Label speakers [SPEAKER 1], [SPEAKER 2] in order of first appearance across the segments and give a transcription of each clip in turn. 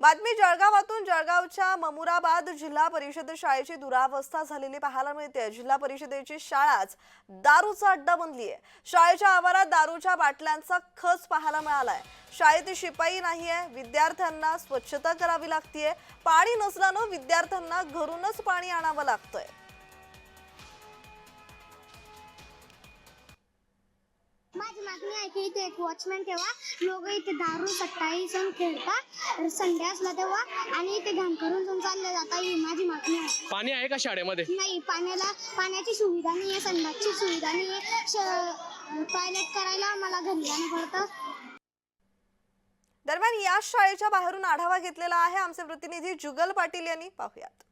[SPEAKER 1] बातमी जळगावातून. जळगावच्या ममुराबाद जिल्हा परिषद शाळेची दुरावस्था झालेली पाहायला मिळते. जिल्हा परिषदेची शाळाच दारूचा अड्डा बनली आहे शाळेच्या आवारात दारूच्या बाटल्यांचा खच पाहायला मिळालाय. शाळेत शिपाई नाहीये. विद्यार्थ्यांना स्वच्छता करावी लागतीये. पाणी नसल्यानं विद्यार्थ्यांना घरूनच पाणी आणावं लागतंय.
[SPEAKER 2] आहे की इथे एक वॉचमॅन ठेवा. लोक इथे दारू सट्टाही सण खेळता संडे असला तेव्हा आणि इथे घाण करून जाऊन चालले जाता ही माझी मागणी आहे.
[SPEAKER 3] पाणी आहे का शाळेमध्ये?
[SPEAKER 2] नाही पाण्याला पाण्याची सुविधा नाही आहे संडासची सुविधा नाही आहे टॉयलेट करायला मला घरी जाणं पडतं
[SPEAKER 1] दरम्यान या शाळेच्या बाहेरून आढावा घेतलेला आहे आमचे प्रतिनिधी जुगल पाटील यांनी. पाहुयात.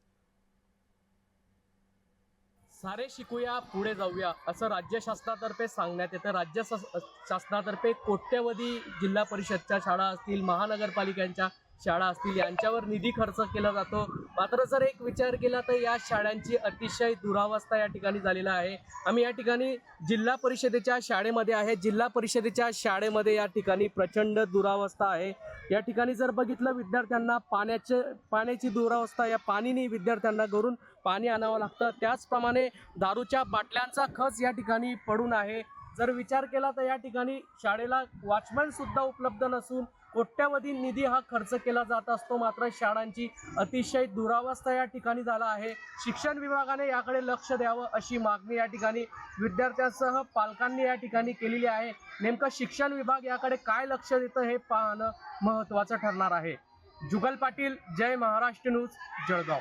[SPEAKER 3] सारे शिकूया पुढे जाऊया असं राज्य शासनातर्फे सांगण्यात येतं. राज्य शास- शासनातर्फे कोट्यवधी जिल्हा परिषदच्या शाळा असतील महानगरपालिकांच्या शाळा असतील यांच्यावर निधी खर्च केला जातो. मात्र जर एक विचार केला तर या शाळांची अतिशय दुरावस्था या ठिकाणी झालेला आहे. आम्ही या ठिकाणी जिल्हा परिषदेच्या शाळेमध्ये आहे. जिल्हा परिषदेच्या शाळेमध्ये या ठिकाणी प्रचंड दुरावस्था आहे. या ठिकाणी जर बघितलं विद्यार्थ्यांना पाण्याचे पाण्याची दुरावस्था या पाणीने विद्यार्थ्यांना घरून पाणी आणावं लागतं. त्याचप्रमाणे दारूच्या बाटल्यांचा खच या ठिकाणी पडून आहे. जर विचार केला तर या ठिकाणी शाळेला वॉचमॅनसुद्धा उपलब्ध नसून कोट्यावधी निधी हा खर्च केला जात असतो. मात्र शाळांची अतिशय दुरावस्था या ठिकाणी झाला आहे. शिक्षण विभागाने याकडे लक्ष द्यावं अशी मागणी या ठिकाणी विद्यार्थ्यांसह पालकांनी या ठिकाणी केलेली आहे. नेमकं शिक्षण विभाग याकडे काय लक्ष देतं हे पाहणं महत्त्वाचं ठरणार आहे. जुगल पाटील जय महाराष्ट्र न्यूज जळगाव.